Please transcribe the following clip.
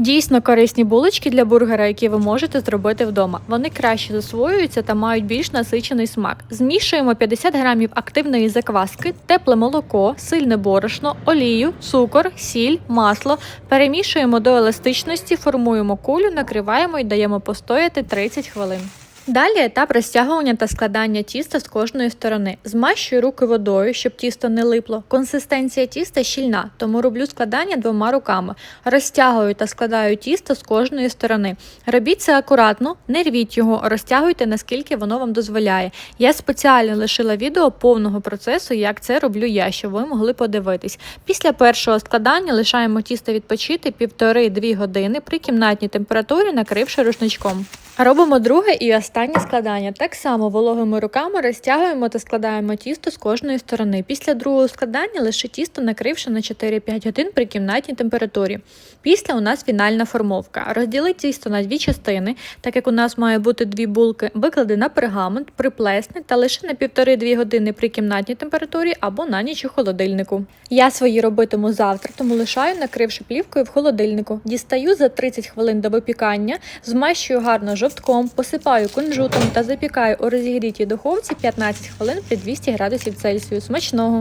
Дійсно корисні булочки для бургера, які ви можете зробити вдома. Вони краще засвоюються та мають більш насичений смак. Змішуємо 50 грамів активної закваски, тепле молоко, сильне борошно, олію, цукор, сіль, масло. Перемішуємо до еластичності, формуємо кулю, накриваємо і даємо постояти 30 хвилин. Далі етап розтягування та складання тіста з кожної сторони. Змащую руки водою, щоб тісто не липло. Консистенція тіста щільна, тому роблю складання двома руками. Розтягую та складаю тісто з кожної сторони. Робіть це акуратно, не рвіть його, розтягуйте наскільки воно вам дозволяє. Я спеціально лишила відео повного процесу, як це роблю я, щоб ви могли подивитись. Після першого складання лишаємо тісто відпочити півтори-дві години при кімнатній температурі, накривши рушничком. Робимо друге і останнє складання. Так само вологими руками розтягуємо та складаємо тісто з кожної сторони. Після другого складання лише тісто накривши на 4-5 годин при кімнатній температурі. Після у нас фінальна формовка. Розділи тісто на дві частини, так як у нас має бути дві булки, виклади на пергамент, приплесни та лише на 1,5-2 години при кімнатній температурі або на ніч у холодильнику. Я свої робитиму завтра, тому лишаю, накривши плівкою в холодильнику. Дістаю за 30 хвилин до випікання, змащую гарно жовтком, посипаю кунжутом та запікаю у розігрітій духовці 15 хвилин при 200 градусів Цельсію. Смачного!